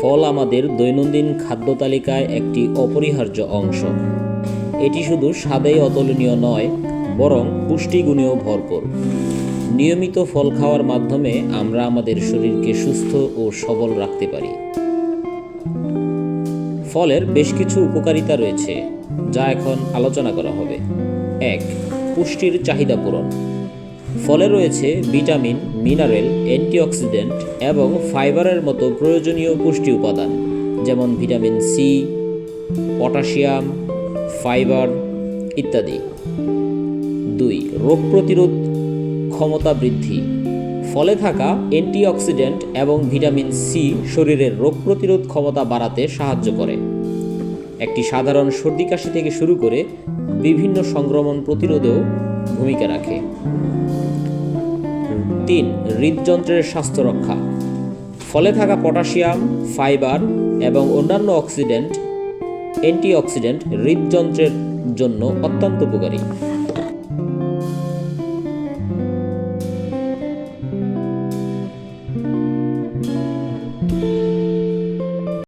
ফল আমাদের দৈনন্দিন খাদ্য তালিকায় একটি অপরিহার্য অংশ। এটি শুধু স্বাদেই অতুলনীয় নয়, বরং পুষ্টিগুণেও ভরপুর। নিয়মিত ফল খাওয়ার মাধ্যমে আমরা আমাদের শরীরকে সুস্থ ও সবল রাখতে পারি। ফলের বেশ কিছু উপকারিতা রয়েছে, যা এখন আলোচনা করা হবে। এক, পুষ্টির চাহিদা পূরণ। ফলে রয়েছে ভিটামিন, মিনারেল, অ্যান্টিঅক্সিডেন্ট এবং ফাইবারের মতো প্রয়োজনীয় পুষ্টি উপাদান, যেমন ভিটামিন সি, পটাশিয়াম, ফাইবার ইত্যাদি। দুই, রোগ প্রতিরোধ ক্ষমতা বৃদ্ধি। ফলে থাকা অ্যান্টিঅক্সিডেন্ট এবং ভিটামিন সি শরীরের রোগ প্রতিরোধ ক্ষমতা বাড়াতে সাহায্য করে। একটি সাধারণ সর্দি কাশি থেকে শুরু করে বিভিন্ন সংক্রমণ প্রতিরোধেও ভূমিকা রাখে। তিন, হৃদযন্ত্রের স্বাস্থ্য রক্ষা। ফলে থাকা পটাশিয়াম, ফাইবার এবং অন্যান্য অক্সিডেন্ট, অ্যান্টিঅক্সিডেন্ট হৃদযন্ত্রের জন্য অত্যন্ত উপকারী।